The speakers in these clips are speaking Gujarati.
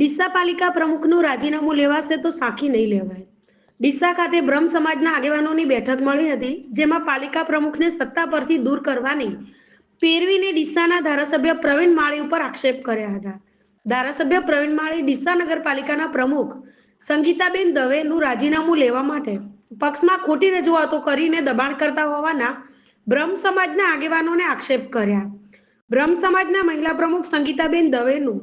ડીસા પાલિકા પ્રમુખનું રાજીનામું લેવાશે તો સાખી નહીં લેવાય. ડીસા ખાતે બ્રહ્મ સમાજના આગેવાનોની બેઠક મળી હતી, જેમાં પાલિકા પ્રમુખને સત્તા પરથી દૂર કરવાની પેરવીને ડીસાના ધારાસભ્ય પ્રવીણ માળી ઉપર આક્ષેપ કર્યા હતા. ધારાસભ્ય પ્રવીણ માળી ડીસા નગરપાલિકાના પ્રમુખ સંગીતાબેન દવેનું રાજીનામું લેવા માટે પક્ષમાં ખોટી રજૂઆતો કરીને દબાણ કરતા હોવાના બ્રહ્મ સમાજના આગેવાનોને આક્ષેપ કર્યા. બ્રહ્મ સમાજના મહિલા પ્રમુખ સંગીતાબેન દવેનું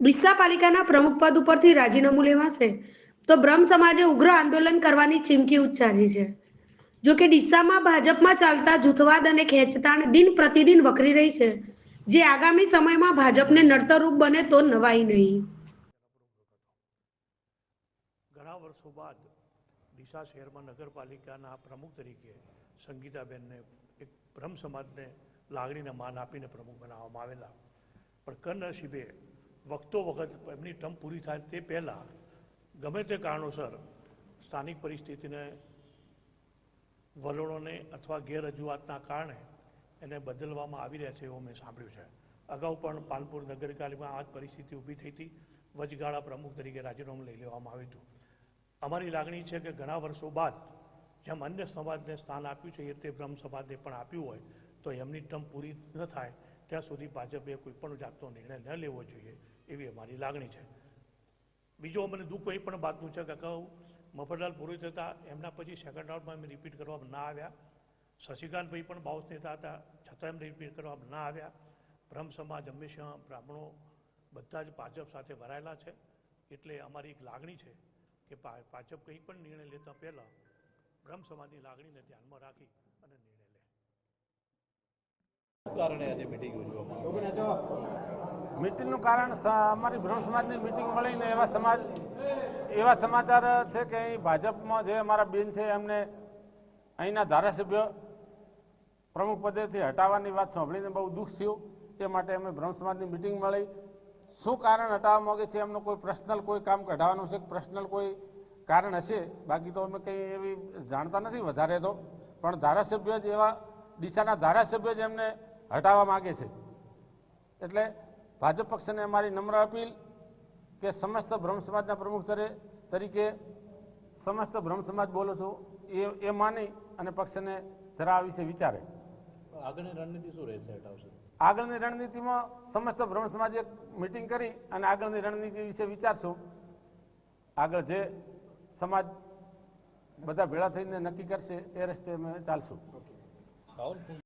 ડીસા પાલિકાના પ્રમુખ પદ ઉપરથી રાજીનામું લેવાશે. તો બ્રહ્મ સમાજે ઉગ્ર આંદોલન કરવાની ચીમકી ઉચ્ચારી છે. જો કે ડીસામાં ભાજપમાં ચાલતા જૂથવાદ અને ખેંચતાણ દિન પ્રતિદિન વકરી રહી છે. જે આગામી સમયમાં ભાજપને નડતરરૂપ બને તો નવાઈ નહીં. ઘણા વર્ષો બાદ ડીસા શહેરમાં નગરપાલિકાના પ્રમુખ તરીકે સંગીતાબેનને એક બ્રહ્મ સમાજને લાગણીને માન આપીને પ્રમુખ બનાવવામાં આવેલા. પણ કનસીબે વખતો વખત એમની ટર્મ પૂરી થાય તે પહેલાં ગમે તે કારણોસર સ્થાનિક પરિસ્થિતિને, વલણોને અથવા ગેરરજૂઆતના કારણે એને બદલવામાં આવી રહ્યા છે એવું મેં સાંભળ્યું છે. અગાઉ પણ પાલપુર નગરપાલિકામાં આ જ પરિસ્થિતિ ઊભી થઈ હતી. વચગાળા પ્રમુખ તરીકે રાજીનામું લઈ લેવામાં આવ્યું હતું. અમારી લાગણી છે કે ઘણા વર્ષો બાદ જેમ અન્ય સમાજને સ્થાન આપ્યું છે એ તે બ્રહ્મ સમાજને પણ આપ્યું હોય તો એમની ટર્મ પૂરી ન થાય ત્યાં સુધી ભાજપે કોઈ પણ જાતનો નિર્ણય ન લેવો જોઈએ એવી અમારી લાગણી છે. બીજો મને દુઃખ એ પણ બાતનું છે કે અગાઉ મફતલાલ પુરોહિત હતા, એમના પછી સેકન્ડ રાઉન્ડમાં એમ રિપીટ કરવામાં ના આવ્યા. શશિકાંતભાઈ પણ બાઉસ નેતા હતા, છતાં એમને રિપીટ કરવામાં ના આવ્યા. બ્રહ્મ સમાજ હંમેશા બ્રાહ્મણો બધા જ ભાજપ સાથે ભરાયેલા છે. એટલે અમારી એક લાગણી છે કે ભાજપ કંઈ પણ નિર્ણય લેતા પહેલાં બ્રહ્મ સમાજની લાગણીને ધ્યાનમાં રાખી અને નિર્ણય કારણે આજે મિટિંગ યોજવામાં? મિટિંગનું કારણ અમારી બ્રહ્મ સમાજની મિટિંગ મળીને એવા સમાજ એવા સમાચાર છે કે અહીં ભાજપમાં જે અમારા બેન છે એમને અહીંના ધારાસભ્ય પ્રમુખ પદેથી હટાવવાની વાત સાંભળીને બહુ દુઃખ થયું. તે માટે અમે બ્રહ્મ સમાજની મિટિંગ મળી. શું કારણ હટાવવા માગે છે એમનો કોઈ પર્સનલ કોઈ કામ કઢાવવાનું છે? પર્સનલ કોઈ કારણ હશે? બાકી તો અમે કંઈ એવી જાણતા નથી વધારે તો. પણ ધારાસભ્ય જ એવા ડીસાના ધારાસભ્ય જ એમને હટાવવા માગે છે. એટલે ભાજપ પક્ષને અમારી નમ્ર અપીલ કે સમસ્ત બ્રહ્મ સમાજના પ્રમુખ તરે- તરીકે સમસ્ત બ્રહ્મ સમાજ બોલો છો. એ એ માની અને પક્ષને જરા આ વિશે વિચારે. આગળની રણનીતિ શું રહેશે હટાવશે? આગળની રણનીતિમાં સમસ્ત બ્રહ્મ સમાજે એક મિટિંગ કરી અને આગળની રણનીતિ વિશે વિચારશું. આગળ જે સમાજ બધા ભેળા થઈને નક્કી કરશે એ રસ્તે અમે ચાલશું.